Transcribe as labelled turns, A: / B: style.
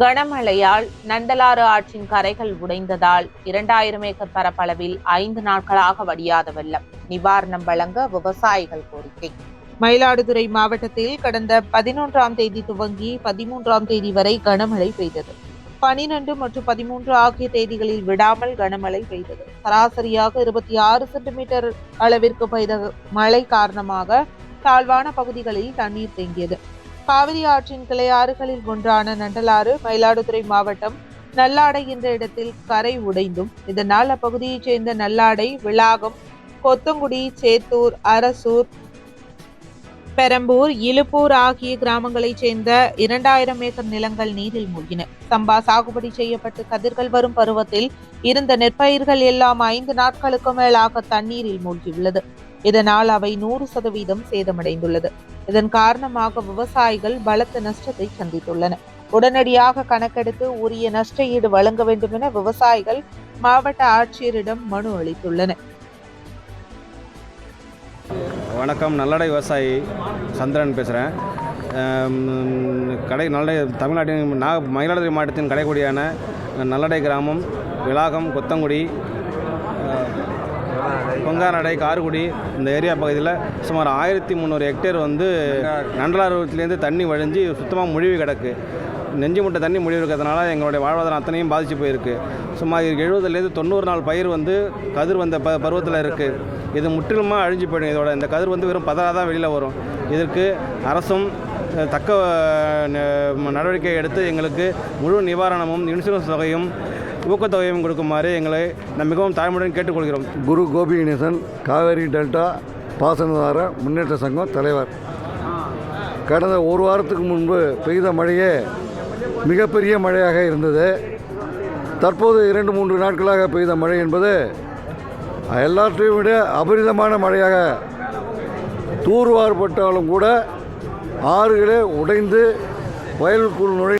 A: கனமழையால் நண்டலாறு ஆற்றின் கரைகள் உடைந்ததால் இரண்டாயிரம் ஏக்கர் பரப்பளவில் ஐந்து நாட்களாக வடியாத வெள்ளம். நிவாரணம் வழங்க விவசாயிகள் கோரிக்கை. மயிலாடுதுறை மாவட்டத்தில் கடந்த பதினொன்றாம் தேதி துவங்கி பதிமூன்றாம் தேதி வரை கனமழை பெய்தது. பனிரெண்டு மற்றும் பதிமூன்று ஆகிய தேதிகளில் விடாமல் கனமழை பெய்தது. சராசரியாக இருபத்தி ஆறு சென்டிமீட்டர் அளவிற்கு பெய்த மழை காரணமாக தாழ்வான பகுதிகளில் தண்ணீர் தேங்கியது. காவிரி ஆற்றின் கிளையாறுகளில் ஒன்றான நண்டலாறு மயிலாடுதுறை மாவட்டம் நல்லாடை என்ற இடத்தில் கரை உடைந்தும் இதனால் அப்பகுதியைச் சேர்ந்த நல்லாடை விளாகம் கொத்தங்குடி சேத்தூர் அரசூர் பெரம்பூர் இலுப்பூர் ஆகிய கிராமங்களைச் சேர்ந்த இரண்டாயிரம் ஏக்கர் நிலங்கள் நீரில் மூழ்கின. சம்பா சாகுபடி செய்யப்பட்டு கதிர்கள் வரும் பருவத்தில் இருந்த நெற்பயிர்கள் எல்லாம் ஐந்து நாட்களுக்கு மேலாக தண்ணீரில் மூழ்கியுள்ளது. இதனால் அவை நூறு சதவீதம் சேதமடைந்துள்ளது. இதன் காரணமாக விவசாயிகள் பலத்த நஷ்டத்தை சந்தித்துள்ளனர். உடனடியாக கணக்கெடுத்து உரிய நஷ்ட ஈடு வழங்க வேண்டும் என விவசாயிகள் மாவட்ட ஆட்சியரிடம் மனு அளித்துள்ளனர்.
B: வணக்கம். நல்லடை விவசாயி சந்திரன் பேசுகிறேன் கடை நல்லடை தமிழ்நாட்டின் நாக மயிலாடுதுறை மாவட்டத்தின் கடைக்குடியான நல்லடை கிராமம் விளாகம் கொத்தங்குடி கொங்காநடை கார்குடி இந்த ஏரியா பகுதியில் சுமார் ஆயிரத்தி முந்நூறு ஹெக்டேர் வந்து நன்றலார்வத்திலேருந்து தண்ணி வழிஞ்சு சுத்தமாக முழுவி கிடக்கு. நெஞ்சு முட்டை தண்ணி முடிவு இருக்கிறதுனால எங்களுடைய வாழ்வாதாரம் அத்தனையும் பாதிச்சு போயிருக்கு. சுமார் எழுபதுலேருந்து தொண்ணூறு நாள் பயிர் வந்து கதிர் வந்த ப பருவத்தில் இருக்குது இது முற்றிலுமாக அழிஞ்சு போயிடும் இதோட. இந்த கதிர் வந்து வெறும் பதறாக தான் வெளியில் வரும். இதற்கு அரசும் தக்க ந- நடவடிக்கை எடுத்து எங்களுக்கு முழு நிவாரணமும் இன்சூரன்ஸ் தொகையும் ஊக்கத்தொகையும் கொடுக்குமாறு எங்களை மிகவும் தாழ்மையுடன் கேட்டுக்கொள்கிறோம்.
C: குரு கோபி கணேசன் காவேரி டெல்டா பாசனதார முன்னேற்ற சங்கம் தலைவர். கடந்த ஒரு வாரத்துக்கு முன்பு பெய்த மழையே மிகப்பெரிய மழையாக இருந்தது. தற்போது இரண்டு மூன்று நாட்களாக பெய்த மழை என்பது எல்லாற்றையும் விட அபரிதமான மழையாக தூர்வார்பட்டாலும் கூட ஆறுகளே உடைந்து வயலுக்குள் நுழை